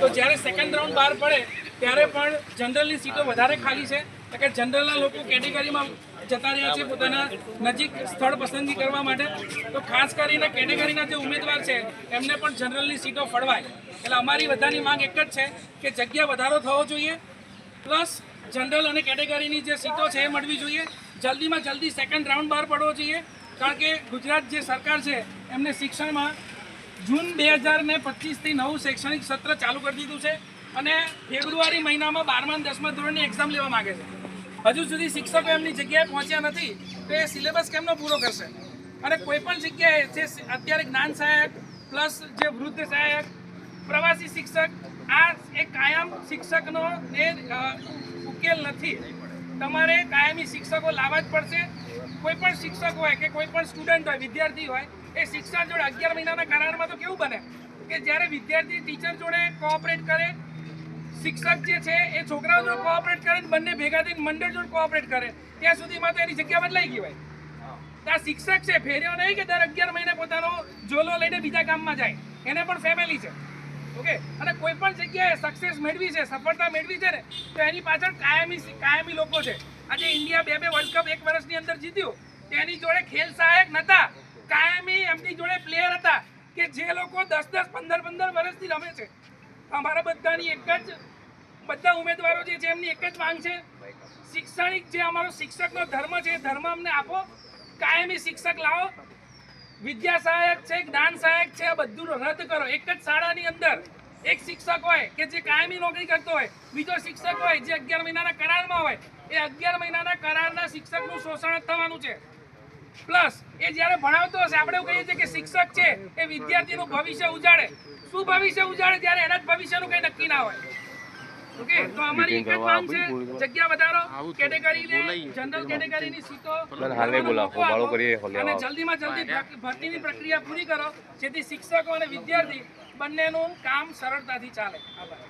તો જ્યારે second round બહાર પડે ત્યારે પણ જનરલની સીટો વધારે ખાલી છે. કે જનરલના લોકો કેટેગરીમાં જતા રહ્યા છે પોતાના નજીક સ્થળ પસંદગી કરવા માટે. તો ખાસ કરીને કેટેગરીના જે ઉમેદવાર છે એમને પણ જનરલની સીટો ફળવાય. એટલે અમારી બધાની માંગ એક જ છે કે જગ્યા વધારો થવો જોઈએ પ્લસ જનરલ અને કેટેગરીની જે સીટો છે એ મળવી જોઈએ. જલ્દીમાં જલ્દી સેકન્ડ રાઉન્ડ બહાર પડવો જોઈએ. કારણ કે ગુજરાત જે સરકાર છે, એમને શિક્ષણમાં જૂન બે હજાર ને પચીસથી નવું શૈક્ષણિક સત્ર ચાલુ કરી દીધું છે અને ફેબ્રુઆરી મહિનામાં બારમા દસમા ધોરણની એક્ઝામ લેવા માગે છે. હજુ સુધી શિક્ષકો એમની જગ્યાએ પહોંચ્યા નથી, તો એ સિલેબસ કેમનો પૂરો કરશે? અને કોઈ પણ જગ્યાએ જે અત્યારે જ્ઞાન સહાયક પ્લસ જે વૃદ્ધ સહાયક, પ્રવાસી શિક્ષક, આ એક કાયમ શિક્ષકનો એ ઉકેલ નથી. તમારે કાયમી શિક્ષકો લાવવા જ પડશે. કોઈ પણ શિક્ષક હોય કે કોઈ પણ સ્ટુડન્ટ હોય, વિદ્યાર્થી હોય, એ શિક્ષક જોડે અગિયાર મહિનાના કરારમાં તો કેવું બને? કે જ્યારે વિદ્યાર્થી ટીચર જોડે કોઓપરેટ કરે, શિક્ષક જે છે એ છોકરાઓ જોડે કોઓપરેટ કરે બંને ભેગા થઈને મંડળ જોડે કોઓપરેટ કરે, ત્યાં સુધીમાં તો એની જગ્યા બદલાઈ ગઈ હોય. ત્યાં શિક્ષક છે, ફેર્યો નહીં કે દર અગિયાર મહિને પોતાનો ઝોલો લઈને બીજા ગામમાં જાય? એને પણ ફેમિલી છે. ઓકે? અને કોઈ પણ જગ્યાએ સક્સેસ મેળવી છે, સફળતા મેળવી છે ને, તો એની પાછળ કાયમી કાયમી લોકો છે. આજે ઇન્ડિયા બે બે વર્લ્ડ કપ એક વર્ષની અંદર જીત્યું. તેની જોડે ખેલ સહાયક નતા. કાયમી એમની જોડે પ્લેયર હતા કે જે લોકો દસ દસ, પંદર પંદર વર્ષથી રમે છે. અમારા બધાની એક જ, બધા ઉમેદવારો જે છે એમની એક જ માંગ છે. શિક્ષણિક જે અમારો શિક્ષકનો ધર્મ છે ધર્મ અમને આપો. કાયમી શિક્ષક લાવો. વિદ્યા સહાયક છે જ્ઞાન સહાયક છે બધું રદ કરો. એક જ શાળાની અંદર એક શિક્ષક હોય કે જે કાયમી નોકરી કરતો હોય, બીજો શિક્ષક હોય જે અગિયાર મહિનાના કરારમાં હોય, એ અગિયાર મહિનાના કરારના શિક્ષકનું શોષણ થવાનું છે. પ્લસ, એ જ્યારે ભણાવતો હશે, આપણે એવું કહીએ છીએ કે શિક્ષક છે, એ વિદ્યાર્થીનું ભવિષ્ય ઉજાડે. શું ભવિષ્ય ઉજાડે? ત્યારે એના જ ભવિષ્યનું કંઈ નક્કી ના હોય. ઓકે તો અમારી એક જ માંગ છે જગ્યા વધારો કેટેગરી કેટેગરીને જનરલ કેટેગરીની સીટો હાલે બોલાવો, બાળો કરીએ, હોલે અને. જલ્દીમાં જલ્દી ભરતી ભરતીની પ્રક્રિયા પૂરી કરો જેથી શિક્ષકો અને વિદ્યાર્થી બંનેનું કામ સરળતાથી ચાલે. આભાર.